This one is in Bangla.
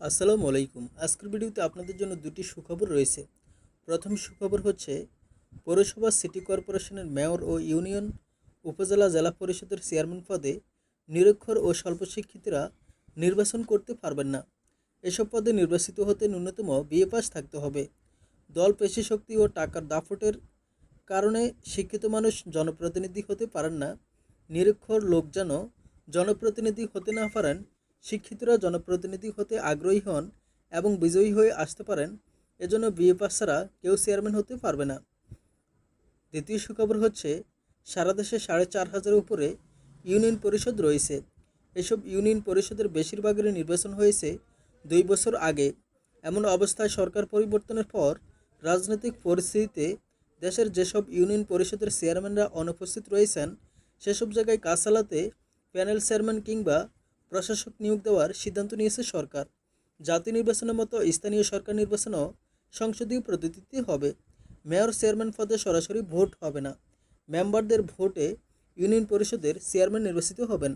আসসালামু আলাইকুম। আজকের ভিডিওতে আপনাদের জন্য দুটি সুখবর রয়েছে। প্রথম সুখবর হচ্ছে, পৌরসভা সিটি কর্পোরেশনের মেয়র ও ইউনিয়ন উপজেলা জেলা পরিষদের চেয়ারম্যান পদে নিরক্ষর ও স্বল্পশিক্ষিতরা নির্বাচন করতে পারবেন না। এসব পদে নির্বাচিত হতে ন্যূনতম বিএ পাস থাকতে হবে। দল পেশি শক্তি ও টাকার দাফটের কারণে শিক্ষিত মানুষ জনপ্রতিনিধি হতে পারেন না। নিরক্ষর লোক যেন জনপ্রতিনিধি হতে না পারেন শিক্ষিতরা জনপ্রতিনিধি হতে আগ্রহী হন এবং বিজয়ী হয়ে আসতে পারেন, এজন্য বিএ পাস ছাড়া কেউ চেয়ারম্যান হতে পারবে না। দ্বিতীয় সুখবর হচ্ছে, সারা দেশে সাড়ে চার হাজারের উপরে ইউনিয়ন পরিষদ রয়েছে। এসব ইউনিয়ন পরিষদের বেশিরভাগেরই নির্বাচন হয়েছে দুই বছর আগে। এমন অবস্থায় সরকার পরিবর্তনের পর রাজনৈতিক পরিস্থিতিতে দেশের যেসব ইউনিয়ন পরিষদের চেয়ারম্যানরা অনুপস্থিত রয়েছেন, সেসব জায়গায় কাজ চালাতে প্যানেল চেয়ারম্যান কিংবা প্রশাসক নিয়োগ দেওয়ার সিদ্ধান্ত নিয়েছে সরকার। জাতীয় নির্বাচনের মতো স্থানীয় সরকার নির্বাচনও সংসদীয় পদ্ধতিতে হবে। মেয়র, চেয়ারম্যান পদে সরাসরি ভোট হবে না। মেম্বারদের ভোটে ইউনিয়ন পরিষদের চেয়ারম্যান নির্বাচিত হবেন।